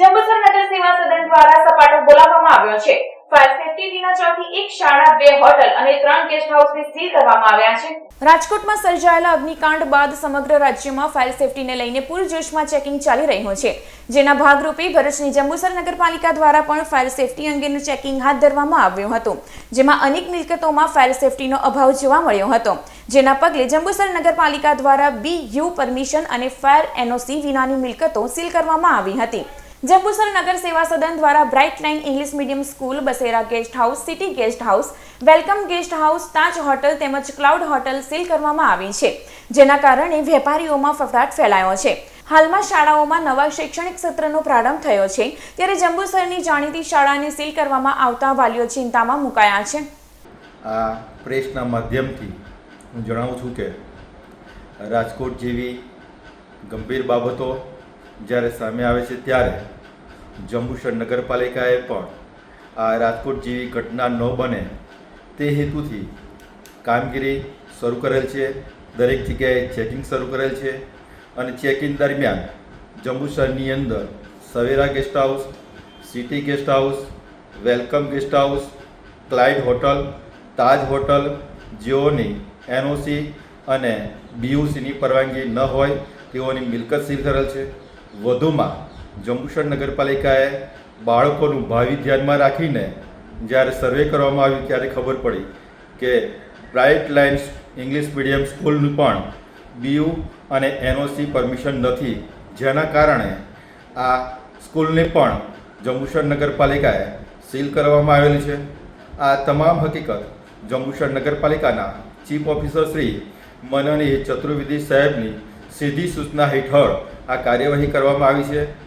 જંબુસર નગર સેવા સદન દ્વારા સપાટો બોલાવવામાં આવ્યો છે. ફાયર સેફટી ટીના એક શાળા, બે હોટલ અને ત્રણ ગેસ્ટ હાઉસને સીલ કરવામાં આવ્યા છે. રાજકોટમાં સર્જાયેલા અગ્નિકાંડ બાદ સમગ્ર રાજ્યમાં ફાયર સેફટીને લઈને પૂરજોશમાં ચેકિંગ ચાલી રહ્યું છે. જેના ભાગરૂપે ભરૂચની જંબુસર નગરપાલિકા દ્વારા પણ ફાયર સેફટી અંગેનું ચેકિંગ હાથ ધરવામાં આવ્યું હતું. જેમાં અનેક મિલકતોમાં ફાયર સેફટીનો અભાવ જોવા મળ્યો હતો. જેના પગલે જંબુસર નગરપાલિકા દ્વારા બી યુ પરમિશન અને ફાયર એનઓસી વિનાની મિલકતો સીલ કરવામાં આવી હતી. જંબુસર નગર સેવા સદન દ્વારા Bright Line English medium school, Basera guest house, city guest house, welcome guest house, Taj hotel તેમજ ક્લાઉડ હોટલ સીલ કરવામાં આવી છે, જેના કારણે વેપારીઓમાં ફફડાટ ફેલાયો છે. હાલમાં શાળાઓમાં નવા શૈક્ષણિક સત્રનો પ્રારંભ થયો છે, ત્યારે જંબુસરની જાણીતી શાળાને સીલ કરવામાં આવતા વાલીઓ ચિંતામાં મુકાયા છે. આ પ્રેસના માધ્યમથી હું જણાવું છું કે રાજકોટ જેવી ગંભીર બાબતો જ્યારે સામે આવે છે ત્યારે જંબુસર નગરપાલિકાએ પણ આ રાજકોટ જેવી ઘટના ન બને તે હેતુથી કામગીરી શરૂ કરેલ છે. દરેક જગ્યાએ ચેકિંગ શરૂ કરેલ છે અને ચેકિંગ દરમિયાન જંબુસરની અંદર Savera guest house, city guest house, welcome guest house, Cloud hotel, Taj hotel, જેઓની NOC અને બીયુસીની પરવાનગી ન હોય તેઓની મિલકત સીલ કરેલ છે. વધુમાં જંબુસર નગરપાલિકાએ બાળકોનું ભાવિ ધ્યાનમાં રાખીને જ્યારે સર્વે કરવામાં આવ્યું ત્યારે ખબર પડી કે બ્રાઇટ લાઇન્સ ઇંગ્લિશ મીડિયમ સ્કૂલનું પણ બીયુ અને એનઓસી પરમિશન નથી. જેના કારણે આ સ્કૂલને પણ જંબુસર નગરપાલિકાએ સીલ કરવામાં આવેલી છે. આ તમામ હકીકત જંબુસર નગરપાલિકાના ચીફ ઓફિસર શ્રી મનની ચતુર્વેદી સાહેબની સીધી સૂચના હેઠળ આ કાર્યવાહી કરવામાં આવી છે.